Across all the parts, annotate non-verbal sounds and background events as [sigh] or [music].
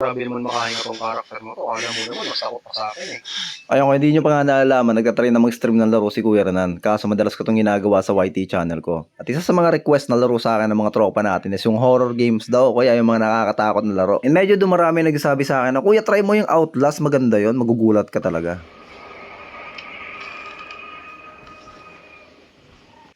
Grabe naman makahinga tong karakter mo to. Alam mo naman, mas takot pa sa akin eh. Ayun, kung hindi nyo pa nga naalalaman, nagtatry na mag-stream ng laro si Kuya Renan. Kaso madalas ko itong ginagawa sa YT channel ko. At isa sa mga request na laro sa akin ng mga tropa natin is yung horror games daw, kaya yung mga nakakatakot na laro. And medyo dumarami nagsasabi sa akin na, Kuya, try mo yung Outlast, maganda yon magugulat ka talaga.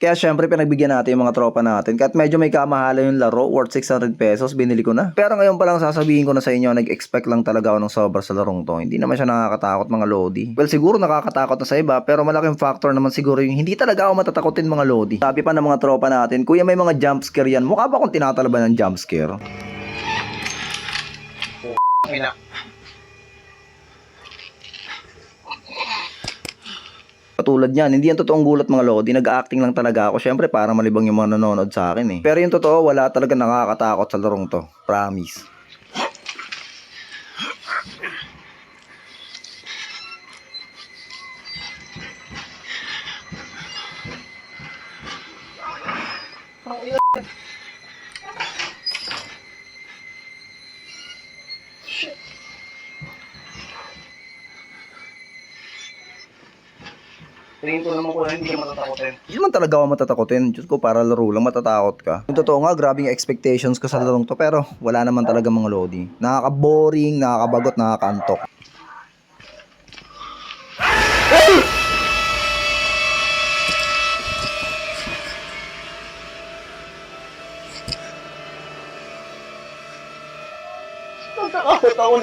Kaya syempre pinagbigyan natin yung mga tropa natin. Kahit medyo may kamahala yung laro, worth 600 pesos, binili ko na. Pero ngayon pa lang sasabihin ko na sa inyo, nag-expect lang talaga ako ng sobra sa larong to. Hindi naman siya nakakatakot mga lodi. Well, siguro nakakatakot na sa iba, pero malaking factor naman siguro yung hindi talaga ako matatakotin mga lodi. Sabi pa ng mga tropa natin, kuya may mga jump scare yan. Mukha ba akong tinatalaban ng jump scare? Ina. Katulad niyan, hindi yan totoong gulat mga lodi, nag-acting lang talaga ako. Syempre para malibang yung mga nanonood sa akin eh. Pero yung totoo, wala talaga nakakatakot sa larong to. Promise. Tingin ko naman ko na hindi ka matatakotin. Hindi naman talaga ako matatakotin. Diyos ko, para laro lang matatakot ka. Yung totoo nga, grabe yung expectations ko sa larong to. Pero wala naman talaga mga lodi. Nakaka-boring, nakakabagot, nakakaantok. Natatakot ako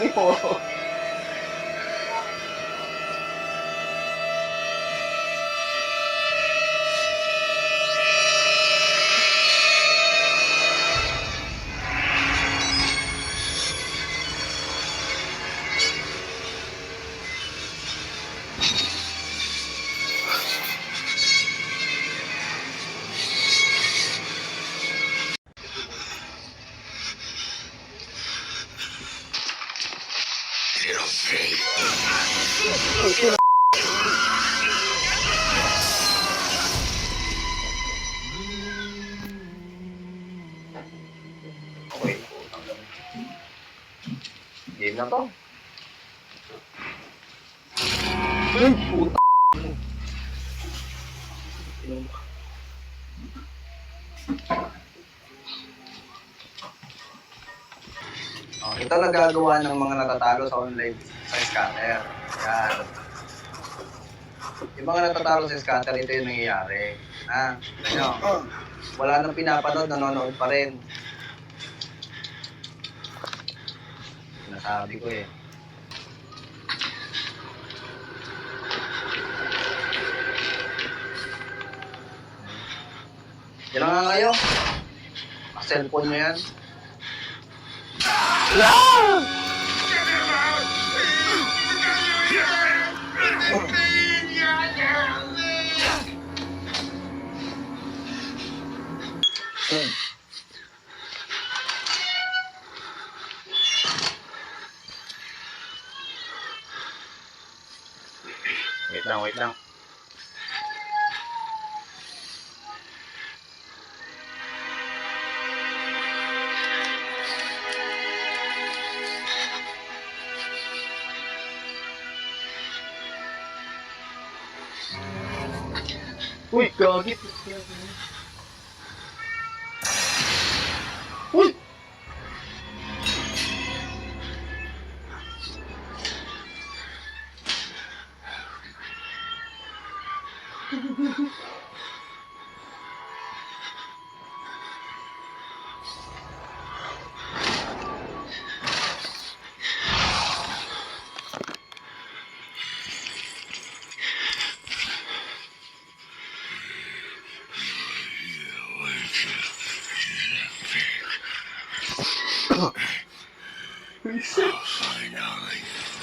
Okay. Game na to. Ay, puta. Oh, ito nagagawa ng mga natatalo sa online sa scatter. Yan. Yung mga natatalo sa scatter, ito yung nangyayari. Ha? Ano? Wala nang pinapanood, nanonood pa rin. Sinasabi ko eh. Yan na nga kayo. Cellphone mo yan. Wait lang, wait lang. Uy, gagit. Uy!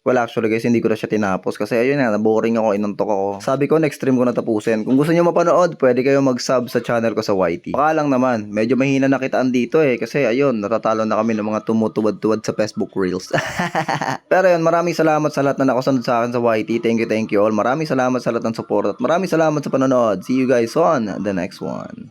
Well, actually guys, hindi ko na siya tinapos kasi ayun na, boring ako, inuntok ako. Sabi ko, next stream ko na tapusin. Kung gusto niyo mapanood, pwede kayo mag-sub sa channel ko sa YT. Baka lang naman, medyo mahina na kitaan dito eh kasi ayun, natatalo na kami ng mga tumutuwad-tuwad sa Facebook Reels. [laughs] Pero yun, maraming salamat sa lahat na nakasunod sa akin sa YT. Thank you, thank you all. Maraming salamat sa lahat ng support at maraming salamat sa panonood. See you guys on the next one.